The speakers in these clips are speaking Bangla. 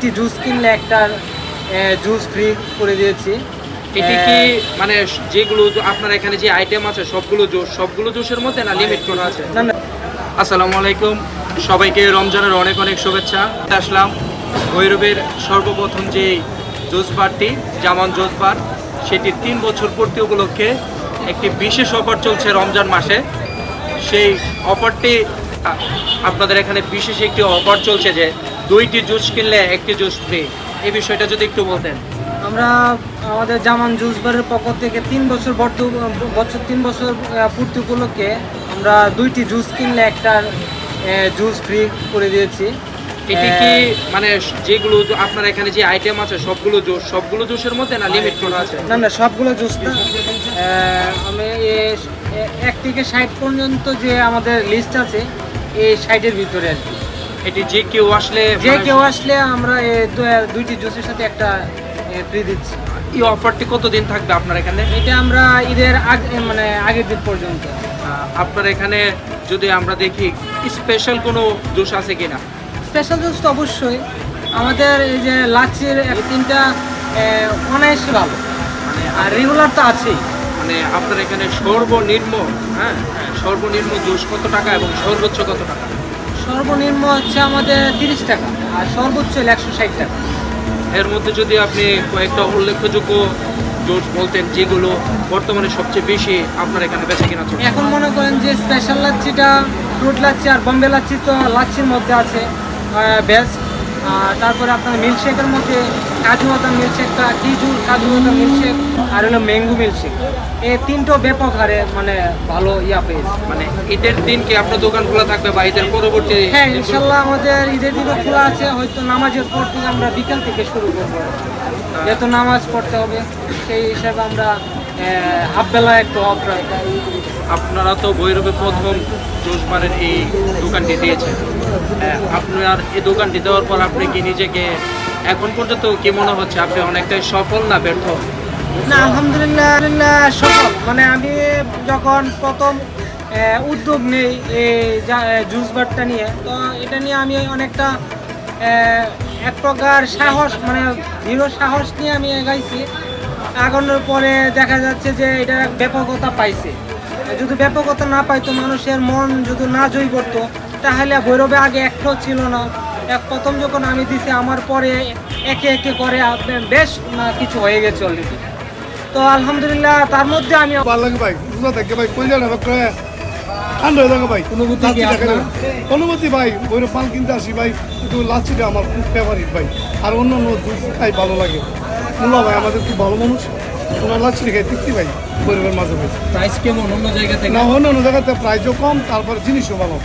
দুইটি জুস কিনলে একটা জুস ফ্রি করে দিয়েছি। এটি কি মানে যেগুলো আপনার এখানে যে আইটেম আছে সবগুলো জুস সবগুলো জুসের মধ্যে না লিমিট করা আছে? আসসালামু আলাইকুম। সবাইকে রমজানের অনেক অনেক শুভেচ্ছা। আসলাম ভৈরবের সর্বপ্রথম যে জোস বারটি জামান জোস বার সেটি তিন বছর পূর্তি উপলক্ষে একটি বিশেষ অফার চলছে রমজান মাসে। সেই অফারটি আপনাদের এখানে বিশেষ একটি অফার চলছে যে দুইটি জুস কিনলে একটি জুস ফ্রি এই বিষয়টা যদি একটু বলতেন। আমরা আমাদের জামান জুস বারের পক্ষ থেকে তিন বছর বছর তিন বছর পূর্তি উপলক্ষে আমরা দুইটি জুস কিনলে একটা জুস ফ্রি করে দিয়েছি। এটি কি মানে যেগুলো আপনার এখানে যে আইটেম আছে সবগুলো জুস সবগুলো জুসের মধ্যে না লিমিট করা আছে? না না সবগুলো জুস না। আমি এক থেকে ষাট পর্যন্ত যে আমাদের লিস্ট আছে এই ষাটের ভিতরে আর কি। এটি যে কেউ আসলে যে মানে কেউ আসলে আমরা দুইটি জুসের সাথে একটা ফ্রি দিচ্ছি। এই অফারটি কতদিন থাকবে আপনার এখানে? এটা আমরা ঈদের আগে মানে আগের দিন পর্যন্ত। আপনার এখানে যদি আমরা দেখি স্পেশাল কোনো জুস আছে কিনা? স্পেশাল জুস তো অবশ্যই। আমাদের এই যে লাচ্ছির এক তিনটা অনায়াসে ভালো। মানে আর রেগুলার তো আছেই। মানে আপনার এখানে সর্বনিম্ন হ্যাঁ সর্বনিম্ন জুস কত টাকা এবং সর্বোচ্চ কত টাকা? সর্বনিম্ন হচ্ছে আমাদের তিরিশ টাকা আর সর্বোচ্চ হলো একশো ষাট টাকা। এর মধ্যে যদি আপনি কয়েকটা উল্লেখযোগ্য জোট বলতেন যেগুলো বর্তমানে সবচেয়ে বেশি আপনার এখানে বেছে কিনা চলছে? এখন মনে করেন যে স্পেশাল লাচ্ছিটা ফ্রুট লাচ্ছি আর বম্বে লাচ্ছি তো লাচ্ছির মধ্যে আছে। বেস্ট তারপরে আপনার মিল্কশেকের মধ্যে কাজু বাদাম মিল্কশেকটা খিজুর কাজু বাদাম মিল্কশেক আর হলো ম্যাঙ্গো মিল্কশেক এই তিনটো ব্যাপক হারে মানে ভালো ইয়া পেয়েছে। মানে ঈদের দিন কি আপনার দোকান খোলা থাকবে বা ঈদের পরবর্তী হ্যাঁ ইনশাল্লাহ আমাদের ঈদের দিনও খোলা আছে। হয়তো নামাজের পর থেকে আমরা বিকাল থেকে শুরু করব। যেহেতু নামাজ পড়তে হবে সেই হিসাবে আমরা হাফ বেলা একটু অফ আপনারা তো ভৈরবে প্রথম জোসবারের এই দোকানটি দিয়েছেন। আপনার এই দোকানটি দেওয়ার পর আপনি কি নিজেকে এখন পর্যন্ত কি মনে হচ্ছে আপনি অনেকটাই সফল না ব্যর্থ? না, আলহামদুলিল্লাহ সফল। মানে আমি যখন প্রথম উদ্যোগ নেই এই জুস বারটা নিয়ে, তো এটা নিয়ে আমি অনেকটা এক প্রকার সাহস মানে দৃঢ় সাহস নিয়ে আমি এগাইছি। আগানোর পরে দেখা যাচ্ছে যে এটা ব্যাপকতা পাইছে। যদি ব্যাপকতা না পাইতো মানুষের মন যদি না জয় করতো তাহলে ভৈরবে আগে একটাও ছিল না। এক প্রথম যখন আমি দিছি আমার পরে একে একে করে আপনার বেশ কিছু হয়ে গেছে অলরেডি তো আলহামদুলিল্লাহ তার মধ্যে আমি ভালো লাগে ভাই থাকে ভাই কই জানা করে ঠান্ডা হয়ে থাকে ভাই। অনুভূতি ভাই ওই পান কিনতে আসি ভাই কিন্তু লাচ্ছিটা আমার খুব ফেভারিট ভাই। আর অন্য অন্য জুস খাই ভালো লাগে। মুলা ভাই আমাদের খুব ভালো মানুষ? ওনার লাচ্ছিটা খাই তৃপ্তি ভাই? পরিবার মাঝে ভাই। প্রাইস কেমন? অন্য জায়গা থেকে? না অন্য অন্য জায়গাতে প্রাইসও কম তারপরে জিনিসও ভালো।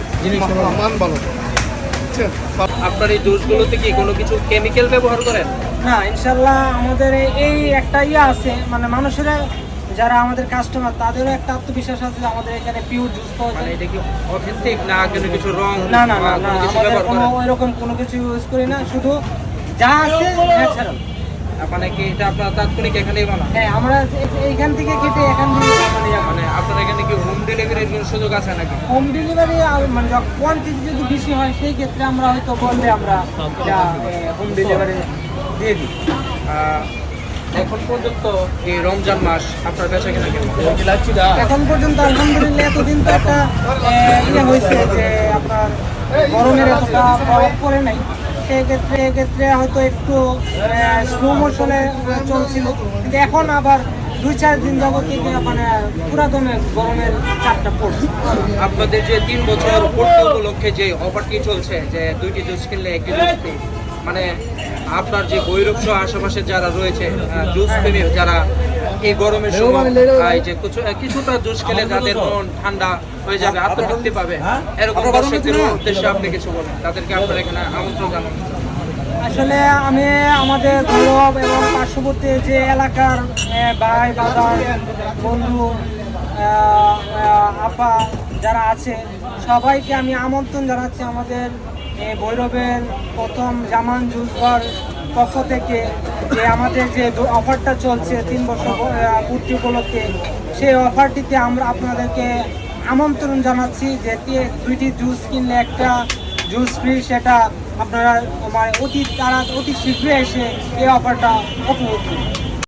মা- মান ভালো। আপনার এই জুসগুলোতে কি কোনো কিছু কেমিক্যাল ব্যবহার করেন? না ইনশাল্লাহ আমাদের এই- একটা ইয়ে আছে মানে মানুষের যারা আমাদের কাস্টমার তাদেরও একটা আত্মবিশ্বাস আছে যে আমাদের এখানে পিওর জুস পাওয়া মানে যায় এটা কি অথেন্টিক না কোনো কিছু রং না না না আমাদের কোনো এরকম কোনো কিছু ইউজ করি না শুধু যা আছে ন্যাচারাল মানে কি এটা আপনার তাৎক্ষণিক এখানেই বানা হ্যাঁ আমরা এইখান থেকে কেটে এখান থেকে মানে মানে আপনার এখানে কি হোম ডেলিভারির কোনো সুযোগ আছে নাকি? হোম ডেলিভারি মানে কোয়ান্টিটি যদি বেশি হয় সেই ক্ষেত্রে আমরা হয়তো বললে আমরা হোম ডেলিভারি দিয়ে দিই। এখন পর্যন্ত এই রমজান মাস আপনার বেচা কিনা কেমন? এখন পর্যন্ত আলহামদুলিল্লাহ এতদিন তো একটা ইয়ে হয়েছে যে আপনার গরমের এতটা প্রভাব পড়ে নাই। সেক্ষেত্রে এক্ষেত্রে হয়তো একটু স্লো মোশনে চলছিল। কিন্তু এখন আবার দুই, চার দিন যাবত মানে পুরাতনে গরমের চাপটা পড়ছে। আপনাদের যে তিন বছর পূর্তি উপলক্ষে যে অফারটি চলছে, যে দুইটি জুস কিনলে একটি জুস মানে আপনার যে ভৈরব আশেপাশে যারা রয়েছে জুস প্রেমী যারা এই গরমের সময় যে কিছু কিছুটা জুস খেলে যাদের মন ঠান্ডা হয়ে যাবে, আত্মতৃপ্তি পাবে, এরকম দর্শকদের উদ্দেশ্যে আপনি কিছু বলেন, তাদেরকে আপনার এখানে আমন্ত্রণ জানান। আসলে আমি আমাদের গৌরব এবং পার্শ্ববর্তী যে এলাকার ভাই বাদার বন্ধু আপা যারা আছে, সবাইকে আমি আমন্ত্রণ জানাচ্ছি আমাদের এই ভৈরবের প্রথম জামান জুসবার পক্ষ থেকে যে আমাদের যে অফারটা চলছে তিন বছর পূর্তি উপলক্ষে, সেই অফারটিতে আমরা আপনাদেরকে আমন্ত্রণ জানাচ্ছি যে দুইটি জুস কিনলে একটা জুস ফ্রি সেটা আপনারা মানে অতি তারা অতি শীঘ্রই এসে এই অফারটা উপভোগ করুন।